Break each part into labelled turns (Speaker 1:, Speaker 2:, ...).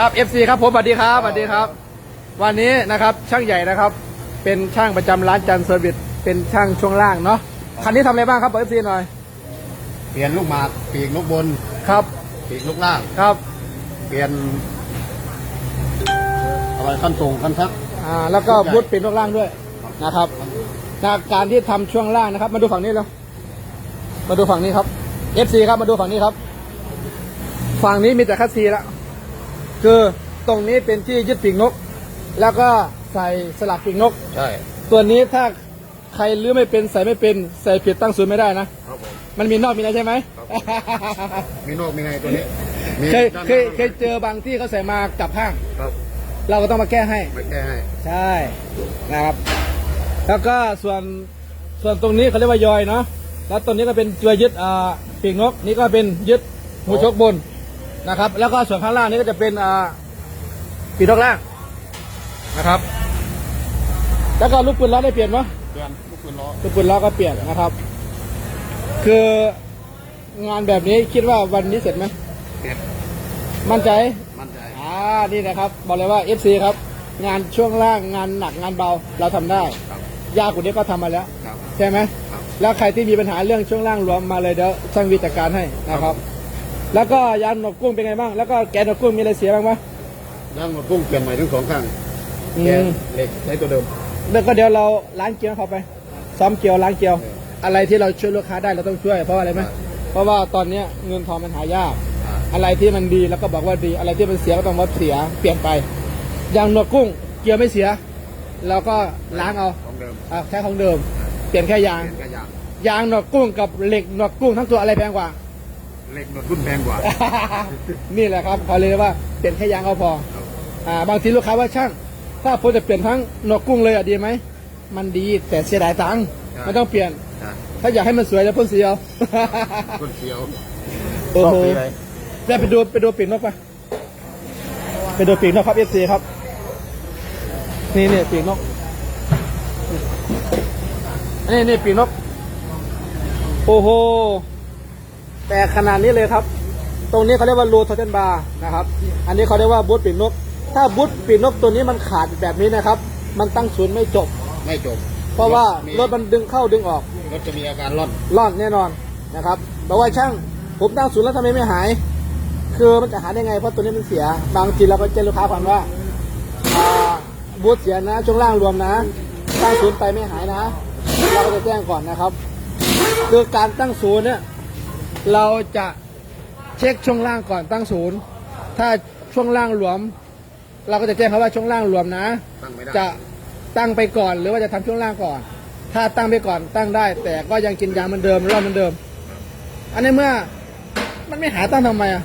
Speaker 1: ครับ FC ครับผมสวัสดีครับสวัสดีครับ วันนี้นะครับช่างใหญ่นะครับ เป็นช่างประจำร้านจันทร์เซอร์วิสเป็นช่างช่วงล่างเนาะคันนี้ทำอะไรบ้างครับบอก FC หน่อย
Speaker 2: เปลี่ยนลูกหมากปีกลูกบน
Speaker 1: ครับ
Speaker 2: ปีกลูกล่าง
Speaker 1: ครับ
Speaker 2: เปลี่ยนอะไรขั้นตรงขั้นทัก
Speaker 1: อ่าแล้วก็บูทปิดช่วงล่างด้วยนะครับจากการที่ทำช่วงล่างนะครับ มาดูฝั่งนี้แล้วมาดูฝั่งนี้ครับ FC ครับมาดูฝั่งนี้ครับ ฝั่งนี้มีแต่คัสซีแล้ว คือตรงนี้เป็นที่ยึดปีกนก แล้วก็ใส่สลักปีกนก
Speaker 2: ใช่
Speaker 1: ตัวนี้ถ้าใครลื้อไม่เป็นใส่ไม่เป็นใส่ผิดตั้งศูนย์ไม่ได้นะ
Speaker 2: ครับผม
Speaker 1: มันมีนอกมีในใช่ไหม
Speaker 2: มีนอกมีในตัวนี้มี
Speaker 1: เคย
Speaker 2: ด้านหน้า
Speaker 1: เคยเคยเจอบางที่เขาใส่มากลับข้าง
Speaker 2: ครับ
Speaker 1: เราก็ต้องมาแก้ให้
Speaker 2: ไม่แก้ให้
Speaker 1: ใช่นะครับ แล้วก็ส่วนส่วนตรงนี้เขาเรียกว่ายอยเนาะแล้วตรงนี้ก็เป็นตัวยึดอ่าปีกนก นี่ก็เป็นยึดหูชกบน นะครับ แล้วก็ส่วนข้างล่างนี่ก็จะเป็นอ่าปีกนกล่างนะครับ แล้วก็ลูกปืนล้อได้เปลี่ยนมั้ย
Speaker 2: เปลี่ยนลูกปืนล้อ
Speaker 1: ลูกปืนล้อก็เปลี่ยนนะครับ คืองานแบบนี้คิดว่าวันนี้เสร็จไหม
Speaker 2: เปลี่ยน
Speaker 1: มั่นใจ
Speaker 2: มั่นใจ
Speaker 1: อ่านี่นะครับบอกเลยว่า FC ครับ งานช่วงล่างงานหนักงานเบาเราทำได้
Speaker 2: ครับ
Speaker 1: ยากกว่านี้ก็ทำมาแล้ว
Speaker 2: ครับ
Speaker 1: ใช่ไหม
Speaker 2: ครับ
Speaker 1: แล้วใครที่มีปัญหาเรื่องช่วงล่างรวมมาเลยเดี๋ยวช่างวิจัดการให้นะครับ แล้วก็ยานหนวกกุ้งเป็นไงบ้าง แล้วก็แกนหนวกกุ้งมีอะไรเสียบ้างไหม
Speaker 2: ด้านหมดกุ้งเปลี่ยนใหม่ทั้งสองข้าง
Speaker 1: อื
Speaker 2: แกน
Speaker 1: ม
Speaker 2: เหล็กใช้ตัวเดิม
Speaker 1: แล้วก็เดี๋ยวเราล้างเกียวเขาไป ซ้อมเกียวล้างเกียว
Speaker 2: เออ
Speaker 1: อะไรที่เราช่วยลูกค้าได้เราต้องช่วย เพราะว่าอะไรไหม
Speaker 2: ใช่
Speaker 1: เพราะว่าตอนเนี้ยเงินทองมันหายาก
Speaker 2: อ่า
Speaker 1: อะไรที่มันดีแล้วก็บอกว่าดี อะไรที่มันเสียก็ต้องว่าเสีย เปลี่ยนไป อย่างหนวดกุ้งเกียร์ไม่เสีย เราก็ล้างเอา
Speaker 2: ของเดิม
Speaker 1: อะแค่ของเดิม เปลี่ยนแค่ยาง
Speaker 2: เปลี่ยนแค่ยาง
Speaker 1: ยางหนวดกุ้งกับเหล็กหนวดกุ้งทั้งตัวอะไรแพงกว่า
Speaker 2: เหล็กหนวดรุ่นแพงกว่า
Speaker 1: นี่แหละครับเขาเลยกว่าเปลี่ยนแค่ยางก็พอ
Speaker 2: ครับ
Speaker 1: อ่า บางทีลูกค้าว่าช่าง ถ้าผมจะเปลี่ยนทั้งหนวดกุ้งเลยอะดีไหม มันดีแต่เสียดายตังค์มันต้องเปลี่ยน
Speaker 2: ใช่
Speaker 1: ถ้าอยากให้มันสวยจะพ่นสีเอา
Speaker 2: ต้นเขียว
Speaker 1: โอ้โห
Speaker 2: ชอบสีอะไร
Speaker 1: แล้วไปดูไปดูปีกนกไปไปดูปีกนกครับเอฟซีครับ นี่นี่ปีกนก นี่นี่ปีกนก โอ้โห แต่ขนาดนี้เลยครับ ตรงนี้เขาเรียกว่ารูทอเทนบาร์นะครับ อันนี้เขาเรียกว่าบูทปีกนก ถ้าบูทปีกนกตัวนี้มันขาดแบบนี้นะครับ มันตั้งศูนย์ไม่จบ
Speaker 2: ไม่จบ
Speaker 1: เพราะว่ารถมันดึงเข้าดึงออก
Speaker 2: รถจะมีอาการร่อน
Speaker 1: รอดแน่นอนนะครับบอกว่าช่างผมตั้งศูนย์แล้วทำไมไม่หาย คือมันจะหายได้ไงเพราะตัวนี้มันเสีย บางทีเราก็เจอลูกค้าผ่านว่าอ่าบูธเสียนะช่วงล่างรวมนะ ตั้งศูนย์ไปไม่หายนะ เราก็จะแจ้งก่อนนะครับ คือการตั้งศูนย์เนี่ย เราจะเช็คช่วงล่างก่อนตั้งศูนย์ ถ้าช่วงล่างรวม เราก็จะแจ้งเขาว่าช่วงล่างรวมนะ
Speaker 2: ตั้งไม่ได้
Speaker 1: จะตั้งไปก่อนหรือว่าจะทำช่วงล่างก่อน ถ้าตั้งไปก่อนตั้งได้ แต่ก็ยังกินยาเหมือนเดิมรอบเหมือนเดิม อันนี้เมื่อมันไม่หาตั้งทำไมอะ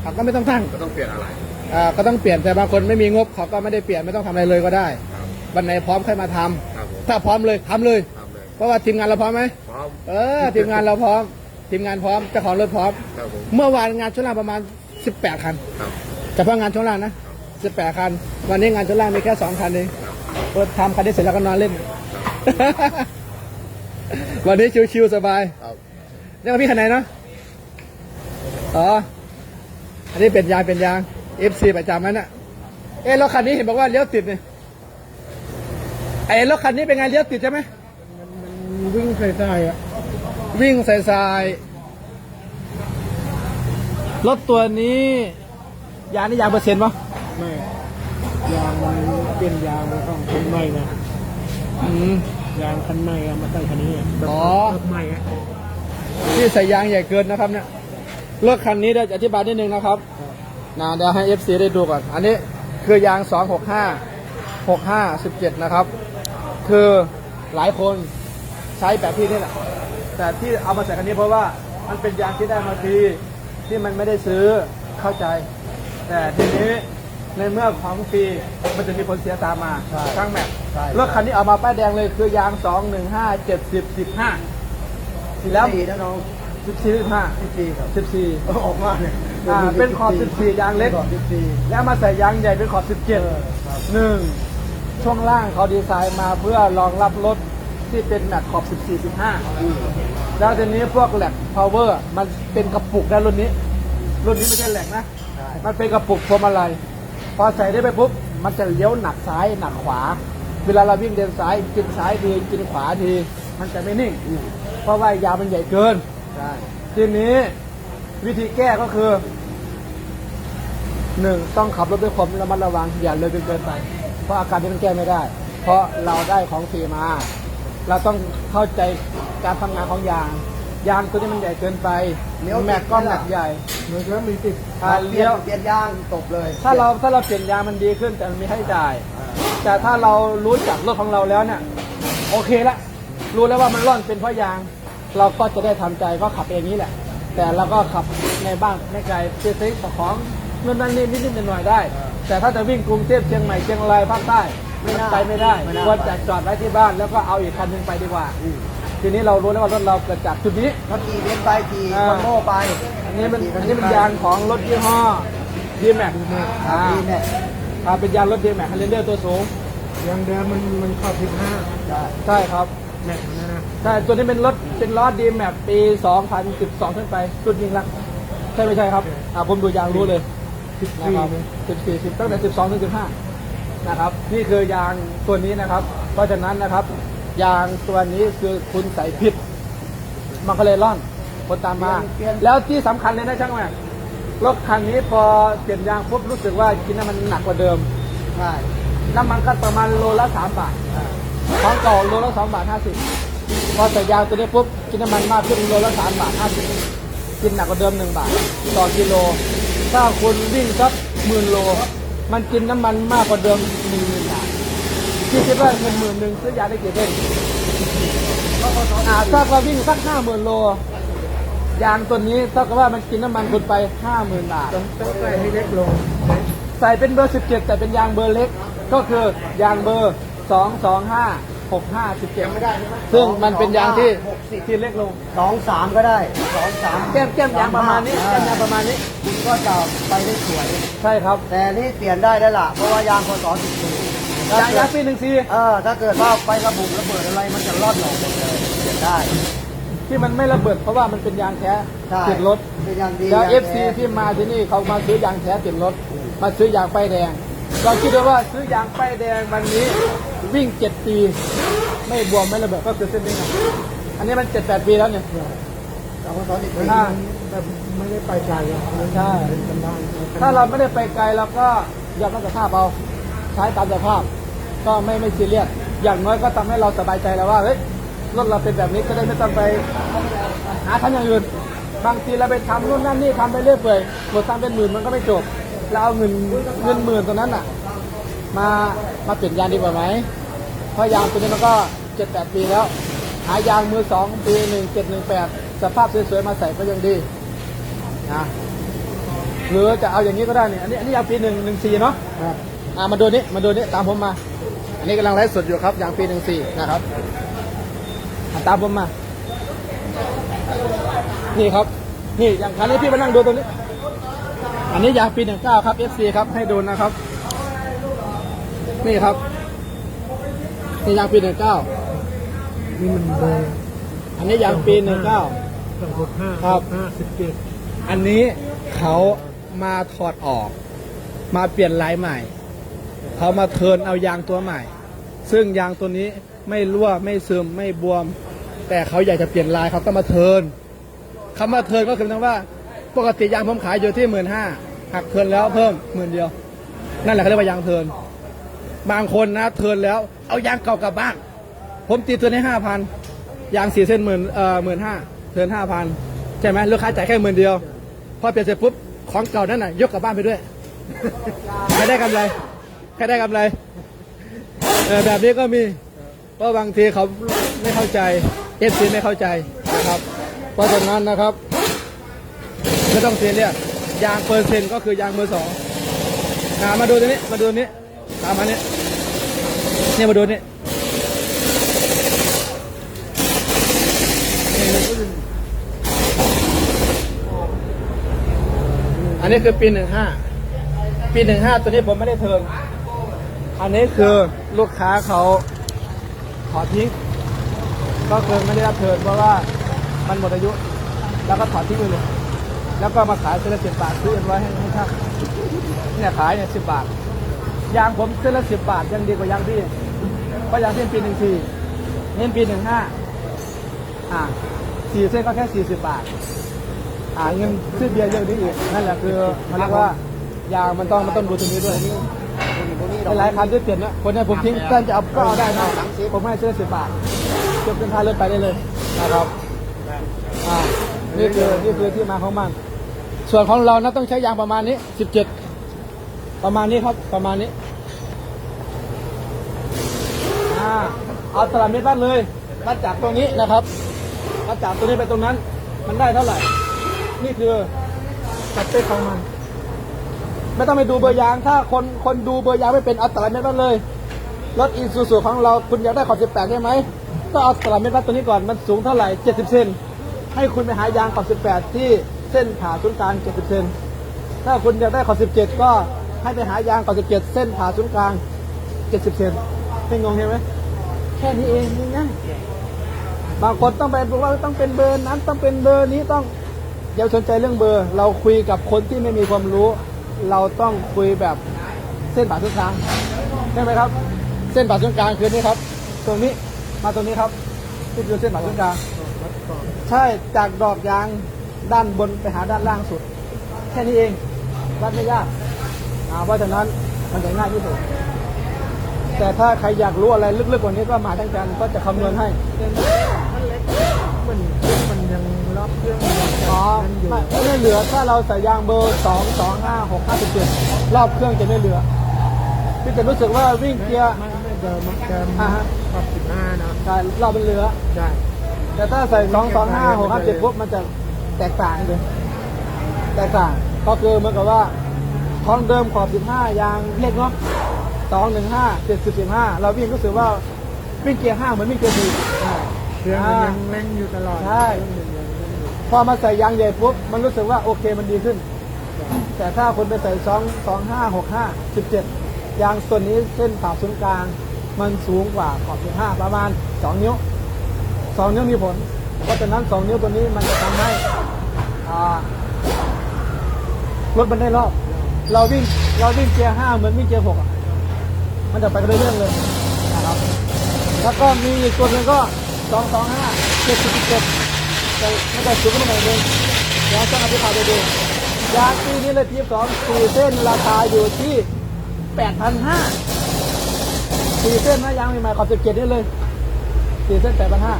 Speaker 1: เขาก็ไม่ต้องตั้ง
Speaker 2: ก็ต้องเปลี่ยนอะไร
Speaker 1: อ่าก็ต้องเปลี่ยนแต่บางคนไม่มีงบเขาก็ไม่ได้เปลี่ยนไม่ต้องทำอะไรเลยก็ได้
Speaker 2: ครับ
Speaker 1: วันไหนพร้อมค่อยมาทำ
Speaker 2: ครับผม
Speaker 1: ถ้าพร้อมเลยทำเลย
Speaker 2: ทำเลย
Speaker 1: เพราะว่าทีมงานเราพร้อมไหม
Speaker 2: พร้อม
Speaker 1: เออทีมงานเราพร้อม ทีมงานพร้อมเจ้าของรถพร้อม
Speaker 2: ครับผม
Speaker 1: เมื่อวานงานช่วงล่างประมาณ 18 คัน
Speaker 2: ครับ
Speaker 1: เฉพาะงานช่วงล่างนะ 18 คัน วันนี้งานช่วงล่างมีแค่ 2 คันเอง
Speaker 2: ครับ
Speaker 1: เปิดทำคันนี้เสร็จแล้วก็นอนเล่น วันนี้ชิวๆสบาย
Speaker 2: ครับ
Speaker 1: นี่ก็พี่คันไหนเนาะอ๋อ อันนี้เป็นยางเป็นยาง FC ประจำมันน่ะ เอ๊ะรถคันนี้เห็นบอกว่าเลี้ยวติดนี่ไอ้รถคันนี้เป็นไงเลี้ยวติดใช่ไหม
Speaker 3: วิ่งใส่ใส่อะ
Speaker 1: วิ่งสายสายรถตัวนี้ ยางนี่ยางเปอร์เซ็นต์ปะ
Speaker 3: ไม่ยางมันเป็นยางของคันใหม่นะ
Speaker 1: อืม
Speaker 3: ยางคันใหม่อะมาตั้งคันนี้อะแบบ
Speaker 1: อ๋อ
Speaker 3: รถใหม่อะ
Speaker 1: ที่ใส่ยางใหญ่เกินนะครับเนี่ยรถคันนี้เดี๋ยวจะอธิบายนิดนึงนะครับนะเดี๋ยวให้ FC ได้ดูก่อน อันนี้คือยาง 265 65 17 นะครับ คือหลายคนใช้แบบที่นี่แหละ แต่ที่เอามาใส่คันนี้เพราะว่ามันเป็นยางที่ได้มาฟรีที่มันไม่ได้ซื้อเข้าใจ แต่ทีนี้ในเมื่อของฟรีมันจะมีผลเสียตามมาช่างแม็กรถคันนี้เอามาป้ายแดงเลยคือยาง215 70 15แล้ว
Speaker 3: ดีนะน้อง
Speaker 1: สิบสี่สิบห้า
Speaker 3: สิบสี่ครับ
Speaker 1: สิบสี่
Speaker 3: เอาออกมาเนี่ย
Speaker 1: อ่าเป็นขอบสิบสี่ยางเล็ก
Speaker 3: ขอบสิบสี่
Speaker 1: แล้วมาใส่ยางใหญ่เป็นขอบสิบเจ็ด
Speaker 3: เออครับ
Speaker 1: หนึ่งช่วงล่างเขาดีไซน์มาเพื่อรองรับรถที่เป็นแม็กขอบสิบสี่สิบห้า แล้วทีนี้พวกแหลกพาวเวอร์มันเป็นกระปุกนะรุ่นนี้ รุ่นนี้ไม่ใช่แหลกนะ
Speaker 3: ใช่
Speaker 1: มันเป็นกระปุกพวงมาลัยพอใส่ได้ไปปุ๊บมันจะเลี้ยวหนักซ้ายหนักขวา เวลาเราวิ่งเลนซ้ายกินซ้ายทีกินขวาทีมันจะไม่นิ่ง เพราะว่ายางมันใหญ่เกิน
Speaker 3: ใช่
Speaker 1: ทีนี้วิธีแก้ก็คือหนึ่งต้องขับรถด้วยความระมัดระวังอย่าเร็วจนเกินไป เพราะอาการนี้มันแก้ไม่ได้ เพราะเราได้ของฟรีมา เราต้องเข้าใจการทำงานของยาง ยางตัวนี้มันใหญ่เกินไปแม็กก็แม็กใหญ่
Speaker 3: เหมือนกับมีติด
Speaker 1: อ่า
Speaker 3: เปลี่
Speaker 1: เลี้
Speaker 3: ย
Speaker 1: ย
Speaker 3: น
Speaker 1: ว
Speaker 3: เปลี่ยนยางตกเลย
Speaker 1: ถ้าเราถ้าเราเปลี่ยนยางมันดีขึ้นแต่มันมีให้จ่ายแต่ถ้าเรารู้จักรถของเราแล้วเนี่ยโอเคละรู้แล้วว่ามันร่อนเป็นเพราะยาง เราก็จะได้ทำใจก็ขับเองนี้แหละ แต่เราก็ขับในบ้านไม่ไกลเพื่อซื้อของเงินนั่นนี่นิดๆหน่อยๆได้ แต่ถ้าจะวิ่งกรุงเทพเชียงใหม่เชียงรายภาคใต้ มันไปไม่ได้ควรจะจอดไว้ที่บ้านแล้วก็เอาอีกคันหนึงไปดีกว่าทีนี้เรารู้แล้วว่ารถเราเกิดจากจุดนี้
Speaker 3: ถ้าขี่เบนซ์ไปขี่
Speaker 1: อ่า
Speaker 3: คอนโม่ไป
Speaker 1: อันนี้มันอันนี้มันยางของรถยี่ห้อดีแม็ก
Speaker 3: อ่าดีเนี่ย
Speaker 1: อ่าเป็นยางรถดีแม็กคันเรนเดอร์ตัวสูง
Speaker 3: ยางเดิมมันมันเข้าทิศห้าใช่
Speaker 1: ใช่ครับ
Speaker 3: แม็กนะนะ
Speaker 1: ใช่ตัวนี้เป็นรถเป็นล้อดีแมปปี 2012 ขึ้นไปรุ่นยิงลักใช่ไม่ใช่ครับ อ่าผมดูยางรู้เลย
Speaker 3: สิบ
Speaker 1: นะ
Speaker 3: สี่
Speaker 1: ครับ14 10ตั้งแต่ 12 ถึง 15 นะครับ นี่คือยางตัวนี้นะครับ เพราะฉะนั้นนะครับ ยางตัวนี้คือคุณใส่ผิด มันก็เลยร่อนคนตามมา แล้วที่สำคัญเลยนะช่างแม่รถคันนี้พอเปลี่ยนยางปุ๊บรู้สึกว่ากินน้ำมันหนักกว่าเดิม
Speaker 3: ใช่
Speaker 1: น้ำมันก็ประมาณโลละสามบาทของเก่าโลละสองบาทห้าสิบพอใส่ยางตัวนี้ปุ๊บกินน้ำมันมากขึ้นโลละสามบาทห้าสิบกินหนักกว่าเดิมหนึ่งบาท ต่อกิโล ถ้าคุณวิ่งสักหมื่นโล มันกินน้ำมันมากกว่าเดิมหนึ่งหมื่นบาทที่คิดว่าเงินหมื่นหนึ่งซื้อยาได้กี่เด้งอ่าถ้าเราวิ่งสักห้าหมื่นโลยางตัวนี้เท่ากับว่ามันกินน้ำมันคุณไปห้าหมื่นบาท
Speaker 3: ต้องต้องใส่ให้เล็กลง
Speaker 1: ใส่เป็นเบอร์17แต่เป็นยางเบอร์เล็ก ก็คือยางเบอร์ 2 2 5 6 5 17ไม่ได้ซึ่งมันเป็นยางที่ที่เล็กลง
Speaker 3: สองสามก็ได้สองสาม
Speaker 1: แก้มแก้มยางประมาณนี้แก้มยางประมาณนี้
Speaker 3: คุณก็จะไปได้สวย
Speaker 1: ใช่ครับ
Speaker 3: แต่นี่เปลี่ยนได้แล้วล่ะ เพราะว่ายางพศสิบสี่
Speaker 1: ยางยางปีหนึ่งซี
Speaker 3: เออถ้าเกิดว่าไประบุระเบิดอะไรมันจะรอดหนออกหมดเลยเปลี่ยนได้
Speaker 1: ที่มันไม่ระเบิดเพราะว่ามันเป็นยางแท้
Speaker 3: ใช่
Speaker 1: ติดรถ
Speaker 3: เป็นยางดี
Speaker 1: แล้ว
Speaker 3: ยาง
Speaker 1: เอฟซี
Speaker 3: ท้
Speaker 1: ที่มาที่นี่เขามาซื้อยางแท้ติดรถ มาซื้อยางป้ายแดงเราคิดดูว่าซื้อยางป้ายแดงวันนี้ วิ่งเจ็ดปี ไม่บวมไม่ระเบิดก็คือเส้นนี้นะอันนี้มันเจ็ดแปดปีแล้วเนี่ย
Speaker 3: สองพศสิบสี่
Speaker 1: อ่า
Speaker 3: แบบไม่ได้ไปไกลอะ
Speaker 1: ใช่
Speaker 3: เป็นบ้าน
Speaker 1: ถ้าเราไม่ได้ไปไกลเราก็ยอมรับสภาพเอาใช้ตามสภาพ ก็ไม่ไม่ซีเรียสอย่างน้อยก็ทำให้เราสบายใจแล้วว่าเฮ้ยรถเราเป็นแบบนี้ก็ได้ไม่ต้องไปหาทำอย่างอื่นบางทีเราไปทำนู่นนั่นนี่ทำไปเรื่อยเปื่อยหมดตังค์เป็นหมื่นมันก็ไม่จบเราเอาเงินเงินหมื่นตรงนั้นอะ มามาเปลี่ยนยางดีกว่าไหมเพราะยางตัวนี้มันก็เจ็ดแปดปีแล้ว หายางมือสองปีหนึ่งเจ็ดหนึ่งแปดสภาพสวยๆมาใส่ก็ยังดีนะหรือจะเอาอย่างนี้ก็ได้เนี่ยอันนี้อันนี้ยางปีหนึ่งหนึ่งสี่เนาะ
Speaker 3: ครับ
Speaker 1: อ่ามาดูนี่มาดูนี่ตามผมมา อันนี้กำลังไลฟ์สดอยู่ครับยางปีหนึ่งสี่นะครับอะตามผมมา นี่ครับ นี่อย่างคันนี้พี่มานั่งดูตรงนี้ อันนี้ยางปีหนึ่งเก้าครับ FC ครับให้ดูนะครับ นี่ครับนี่ยางปีหนึ่งเก้า
Speaker 3: นี่มันเบอร์
Speaker 1: อันนี้ยางปีหนึ่งเก้า
Speaker 3: สองหกห้า
Speaker 1: ครับ
Speaker 3: ห้าสิบเจ็ด
Speaker 1: อันนี้เขามาถอดออก มาเปลี่ยนลายใหม่ เขามาเทิร์นเอายางตัวใหม่ ซึ่งยางตัวนี้ไม่รั่วไม่ซึมไม่บวม แต่เขาอยากจะเปลี่ยนลายเขาก็มาเทิร์นคำว่าเทิร์นก็คือหมายถึงว่า ปกติยางผมขายอยู่ที่หมื่นห้าหักเทิร์นแล้วเพิ่มหมื่นเดียว นั่นแหละเขาเรียกว่ายางเทิร์น บางคนนะเทินแล้วเอายางเก่ากลับบ้านผมตีเทินให้ห้าพันยางสี่เส้นหมื่นเอ่อหมื่นห้าเทินห้าพันใช่ไหมลูกค้าจ่ายแค่หมื่นเดียว พอเปลี่ยนเสร็จปุ๊บของเก่านั่นน่ะยกกลับบ้านไปด้วยใครได้กำไรใครได้กำไรแบบนี้ก็มีเพราะบางทีเขาไม่เข้าใจเอฟซีไม่เข้าใจนะครับเพราะฉะนั้นนะครับไม่ต้องเสียเรียกยางเปอร์เซ็นต์ก็คือยางมือสองมาดูตัวนี้มาดูตัวนี้ ตามมาเนี่ยเนี่ยมาดูนี่ยอันนี้คือปีหนึ่งห้าปีหนึ่งห้าตัวนี้ผมไม่ได้เทิร์นอันนี้คือลูกค้าเขาขอทิ้ง ก็คือไม่ได้รับเทิร์นเพราะว่ามันหมดอายุ แล้วก็ถอดทิ้งไปเลยแล้วก็มาขายเซนละสิบบาทซื้อเอ็นไว้ให้ให้ช่างเนี่ยขายเนี่ยสิบบาท ยางผมเส้นละสิบบาทยังดีกว่ายางพี่เพราะยางพี่ปีหนึ่งสี่นี่ปีหนึ่งห้าอ่าสี่เส้นก็แค่สี่สิบบาท อ่าเงินซื้อเบียร์เยอะนิดอีกนั่นแหละคือมันเรียกว่ายางมันต้องมันต้องดูตรงนี้ด้วยหลายคันที่เปลี่ยนเนี่ยคนเนี้ผมทิ้งเส้นจะเอาก็เอาได้นะผมให้เส้นสิบบาทจบเป็นทางเลื่อนไปได้เลยนะครับอ่านี่คือนี่คือที่มาของมันส่วนของเรานะต้องใช้ยางประมาณนี้สิบเจ็ด ประมาณนี้ครับประมาณนี้อ่าเอาตลับเมตรวัดเลยวัดจากตรงนี้นะครับวัดจากตรงนี้ไปตรงนั้น มันได้เท่าไหร่ นี่คือสเปคของมัน ไม่ต้องไปดูเบอร์ยาง ถ้าคนคนดูเบอร์ยางไม่เป็นเอาตลับเมตรวัดเลยรถอีซูซูของเราคุณอยากได้ขอบ 18ใช่ไหมก็เอาตลับเมตรวัดตัวนี้ก่อนมันสูงเท่าไหร่ 70 เซนให้คุณไปหายางขอบ 18 ที่เส้นผ่าศูนย์กลาง 70 เซนถ้าคุณอยากได้ขอบ 17 ก็ ให้ไปหายางขอบ17เส้นผ่าศูนย์กลาง 70เซนไม่งงใช่ไหมแค่นี้เองง่ายบางคนต้องไปบอกว่าต้องเป็นเบอร์นั้นต้องเป็นเบอร์นี้ต้องอย่าสนใจเรื่องเบอร์ เราคุยกับคนที่ไม่มีความรู้ เราต้องคุยแบบเส้นผ่าศูนย์กลางใช่ไหมครับ เส้นผ่าศูนย์กลางคือนี่ครับ ตรงนี้มาตรงนี้ครับนี่คือเส้นผ่าศูนย์กลางใช่จากดอกยางด้านบนไปหาด้านล่างสุด แค่นี้เองวัดไม่ยาก อ่าเพราะฉะนั้นมันจะง่ายที่สุด แต่ถ้าใครอยากรู้อะไรลึกๆกว่านี้ก็มาทั้งกันก็จะคำนวณให้
Speaker 3: มันมันยังรอบเครื่องมันยัง
Speaker 1: อ๋อ
Speaker 3: นั่นอยู่
Speaker 1: ไม่ไม่เหลือถ้าเราใส่ยางเบอร์สองสองห้าหกห้าสิบเจ็ดรอบเครื่องจะไม่เหลือพี่จะรู้สึกว่าวิ่งเกียร์
Speaker 3: ไม่ไม่เดิมเดิม
Speaker 1: อ่าฮะ
Speaker 3: รอบสิบห้าเนาะ
Speaker 1: ใช่รอบมันเหลือ
Speaker 3: ใช่
Speaker 1: แต่ถ้าใส่สองสองห้าหกห้าเจ็ดปุ๊บมันจะแตกต่างเลยแตกต่างก็คือเหมือนกับว่า ท้องเดิมขอบสิบห้ายางเล็กเนาะสองหนึ่งห้าเจ็ดสิบสิบห้าเราวิ่งรู้สึกว่าวิ่งเกียร์ห้าเหมือนวิ่งเกียร์สี่
Speaker 3: เครื่องมันยังเร่งอยู่ตลอด
Speaker 1: ใช่พอมาใส่ยางใหญ่ปุ๊บมันรู้สึกว่าโอเคมันดีขึ้น แต่ถ้าคนไปใส่สองสองห้าหกห้าสิบเจ็ดยางส่วนนี้เส้นผ่าศูนย์กลาง มันสูงกว่าขอบสิบห้าประมาณสองนิ้วสองนิ้วมีผล เพราะฉะนั้นสองนิ้วตัวนี้มันจะทำให้อ่ารถมันได้รอบ เราวิ่งเราวิ่งเกียร์ห้าเหมือนวิ่งเกียร์หกอะมันจะไปกันเรื่อยเลยนะครับ แล้วก็มีอีกตัวหนึ่งก็สองสองห้าเจ็ดสิบเจ็ดแต่ไม่ได้สูงขึ้นมาหน่อยนึงเดี๋ยวต้องอธิบายไปดูยางปีนี้เลยทีสองสี่เส้นราคาอยู่ที่แปดพันห้าสี่เส้นนะยางใหม่ๆขอบสิบเจ็ดนี่เลยสี่เส้นแปดพันห้า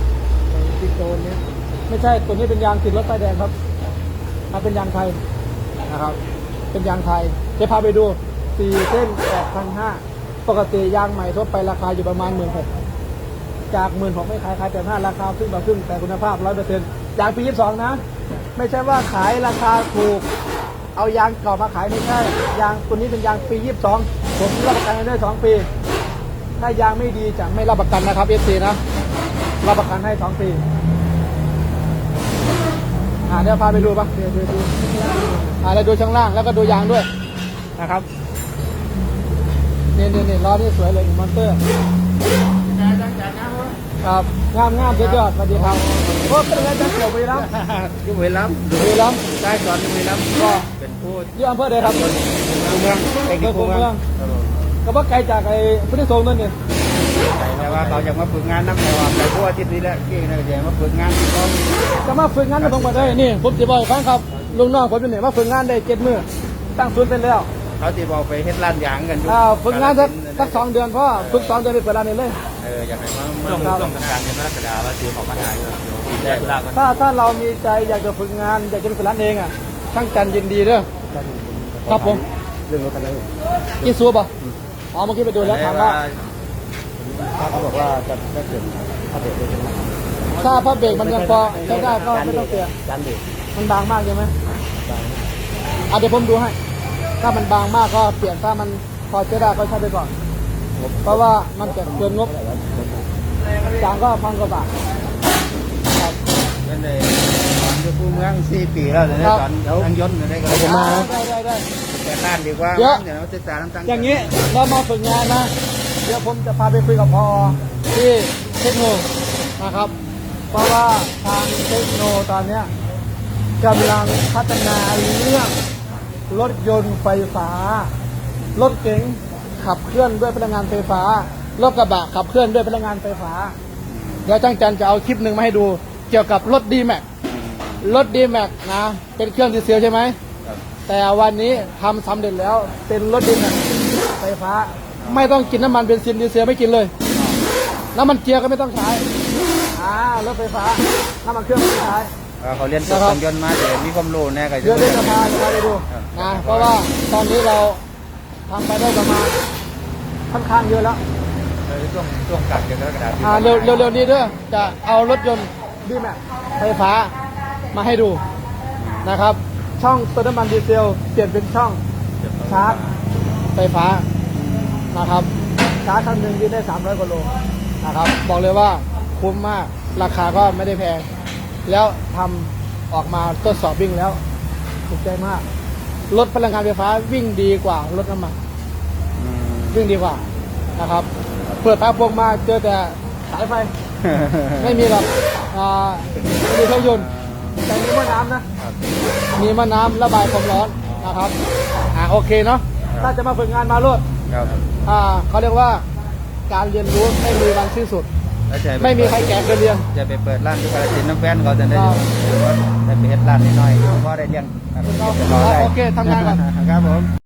Speaker 3: ติโกนเนี่ย
Speaker 1: ไม่ใช่ตัวนี้เป็นยางติดรถไฟแดงครับมันเป็นยางไทยนะครับ เป็นยางไทยจะพาไปดูสี่เส้นแปดพันห้าปกติยางใหม่ทั่วไปราคาอยู่ประมาณหมื่นหกจากหมื่นหกไม่ขายขายแต่ห้าราคาขึ้นมาครึ่งแต่คุณภาพร้อยเปอร์เซ็นต์ยางปียี่สิบสองนะ ไม่ใช่ว่าขายราคาถูก เอายางเก่ามาขายไม่ใช่ยางตัวนี้เป็นยางปียี่สิบสองผมรับประกันให้ได้สองปี ถ้ายางไม่ดีจะไม่รับประกันนะครับเอฟซีนะรับประกันให้สองปีอ่าเดี๋ยวพาไปดูปะ
Speaker 3: เดี๋ยวดู
Speaker 1: อ่าเราดูช่างล่างแล้วก็ดูยางด้วยนะครับนี่นี่นี่ล้อนี่สวยเลยมอนเตอร์ครับงามงามสุดยอดสวัสดีครับโอ้เป็นไงจังเกี่ยวไปแล้ว
Speaker 2: ที่บุรีรัมย์
Speaker 1: บุรีรัมย์
Speaker 2: ได้จอดที่บุรีรัมย์
Speaker 1: ก็
Speaker 2: เป็นผู้
Speaker 1: อยู่อำเภอใดครับ
Speaker 2: คูเมืองเอก
Speaker 1: อำเภอ
Speaker 2: คู
Speaker 1: คู
Speaker 2: เมื
Speaker 1: เมื
Speaker 2: อ
Speaker 1: องงก็บ่ไกลจากไอ้พุทธิสงฆ์นั่นนี่
Speaker 2: แต่ว่าเขาจะมาฝึกงานน้ำแต่ว่าแต่ผู้อาทิตย์นี้แหละที่นี่จะมาฝึกงานที่เขา
Speaker 1: จะมาฝึกงานในผมมาได้นี่ผมจะบอกให้ฟังครับ ลุงน้องผมเป็นเนี่ยมาฝึกงานได้เจ็ดมื้อตั้งศูนย์เป็นแล้ว
Speaker 2: เขาที่บอกไปเฮ็ดร้านยางกันอยู่
Speaker 1: อ่าฝึกงานสักสักสองเดือนพ่อฝึกสองเดือนไปเปิดร้านนี้เลย
Speaker 2: เอออยากให้มา
Speaker 4: ช่วง
Speaker 2: มา
Speaker 4: ช่วงกลางๆเดือนกรกฎาคมว่าซื้อของมาขายเดี๋ยวแยกเวลากัน
Speaker 1: ถ้าถ้าเรามีใจอยากจะฝึกงานอยากจะเป็นร้านเองอะช่างจันยินดีเด้อครับผม
Speaker 3: เรื่องรถคันนั้น
Speaker 1: กี่ซัวป่ะอ๋อเมื่อกี้ไปดูแล้วถามว่า
Speaker 3: เขาบอกว่าจะได้เปลี่ยนถ้าเบรกได้ใช่ไหม
Speaker 1: ถ้าพระเบรกมันยังพอใช้ได้ก็ไม่ต้องเปลี่ยน
Speaker 3: จานเบรก
Speaker 1: มันบางมากใช่ไหมอะเดี๋ยวผมดูให้ ถ้ามันบางมากก็เปลี่ยนถ้ามันพอใช้ได้ก็ใช้ไปก่อน เพราะว่ามันจะเกินงบจางก็พันกว่าบาทครับ
Speaker 2: เป็นเลยตอนอยู่คูเมืองสี่ปีแล้วเลย
Speaker 1: ครับ
Speaker 2: ตอนทางยนต์ได้ก็
Speaker 1: ได้ได้ได้
Speaker 2: แต่ร้านดีกว่า
Speaker 1: เดี๋ยว
Speaker 2: เดี๋ยวเราศึกษาน้ำตัง
Speaker 1: อย่างนี้เรามาฝึกงานนะ เดี๋ยวผมจะพาไปคุยกับพอที่เทคโนนะครับ เพราะว่าทางเทคโนตอนเนี้ย กำลังพัฒนาเรื่องรถยนต์ไฟฟ้า รถเก๋งขับเคลื่อนด้วยพลังงานไฟฟ้า รถกระบะขับเคลื่อนด้วยพลังงานไฟฟ้า เดี๋ยวจ้งจันจะเอาคลิปหนึ่งมาให้ดู เกี่ยวกับรถดีแม็กรถดีแม็กนะ เป็นเครื่องดีเซลใช่ไหม แต่วันนี้ทำสำเร็จแล้วเป็นรถดีแม็กไฟฟ้า ไม่ต้องกินน้ำมันเบนซินดีเซลไม่กินเลย น้ำมันเกียร์ก็ไม่ต้องใช้อ่ารถไฟฟ้า น้ำมันเครื่องไม่ใช้
Speaker 2: เขาเรียนจบ
Speaker 1: นะครับ
Speaker 2: เครื่องยนต์มาเดี๋ยวมีความรู้แน่ก็จะ
Speaker 1: เดี๋ยวเล่นจะพาจะพาไปดู
Speaker 2: ครับ
Speaker 1: นะเพราะว่าตอนนี้เราทำไปได้ประมาณค่อนข้างเยอะแล้ว
Speaker 2: เลยช่วงช่วงกัดเกี่ยวกับกระดาษ
Speaker 1: อ่าเร็วเร็วเร็วนี้เด้อจะเอารถยนต์ดีแม็กไฟฟ้ามาให้ดูนะครับ ช่องเติมน้ำมันดีเซลเปลี่ยนเป็นช่องชาร์จไฟฟ้านะครับชาร์จครั้งหนึ่งยืนได้ 300กว่าโลนะครับ บอกเลยว่าคุ้มมากราคาก็ไม่ได้แพง แล้วทำออกมาทดสอบวิ่งแล้วถูกใจมากรถพลังงานไฟฟ้าวิ่งดีกว่ารถน้ำมัน
Speaker 2: อืม
Speaker 1: วิ่งดีกว่านะครับ เปิดฝาพวงมาเจอแต่สายไฟ ไม่มีหรอกอ่าไม่มีเครื่องยนต์แต่มีมะน้ำนะมีมะน้ำระบายความร้อนนะครับอ่าโอเคเนาะถ้าจะมาฝึกงานมาโลด
Speaker 2: ครับ
Speaker 1: อ่าเขาเรียกว่าการเรียนรู้ไม่มีวันสิ้นสุด
Speaker 2: แล้วจะป
Speaker 1: ไม่มีใครแก่เกินเรียน
Speaker 2: จะไปเปิดร้านที่กาฬสินธุ์น้ำแฟนเขาจะได้
Speaker 1: ครับ
Speaker 2: ได้ไปเฮ็ดร้านนิดหน่อยเพราะได้เรียนครับ
Speaker 1: ครับ
Speaker 2: รอได้
Speaker 1: โอเคทำงานก่อน
Speaker 2: ครับผม